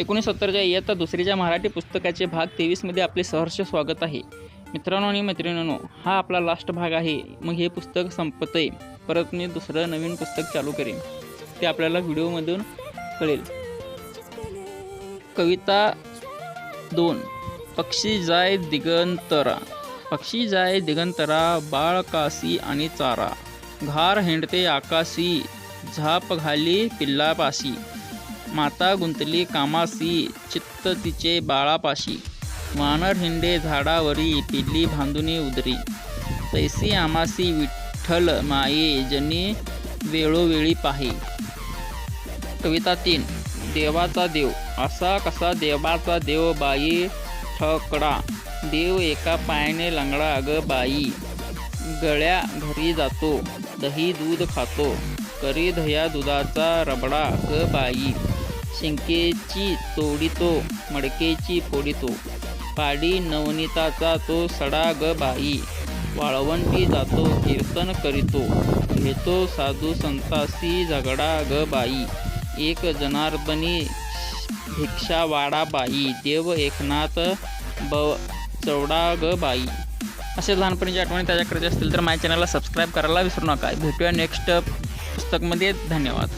एकोणीसत्तरच्या इयत्ता दुसरीच्या मराठी पुस्तकाचे भाग तेवीसमध्ये आपले सहर्ष स्वागत आहे. मित्रांनो आणि मैत्रिणींनो हा आपला लास्ट भाग आहे. मग हे पुस्तक संपतंय. परत मी दुसरं नवीन पुस्तक चालू करेन. ते आपल्याला व्हिडिओमधून कळेल. कविता दोन पक्षी जाय दिगंतरा. पक्षी जाय दिगंतरा बाळ कासी आणि चारा. घार हिंडते आकाशी झाप घाली पिल्लापाशी. माता गुंतली कामासी चित्त तिचे बाळापाशी. वानर हिंडे झाडावरी पिल्ली बांधुनी उदरी. तैसी आमासी विठ्ठल माये जनी वेळोवेळी पाहे. कविता तीन देवाचा देव. असा कसा देवाचा देव बाई ठकडा देव एका पायाने लंगडा अग बाई. गळ्या घरी जातो दही दूध खातो. करी दह्या दुधाचा रबडा ग बाई. शिंकेची तोडितो मडकेची फोडितो. पाडी नवनीताचा तो सडा ग बाई. वाळवंटी जातो कीर्तन करीतो. घेतो साधू संतासी झगडा ग बाई. एक जनार्दनी भिक्षा वाडा बाई. देव एकनाथ ब चौडा ग बाई. असे लहानपणीच्या आठवणी त्याच्याकडे असतील तर माझ्या चॅनलला सबस्क्राईब करायला विसरू नका. भेटूया नेक्स्ट पुस्तकमध्ये. धन्यवाद.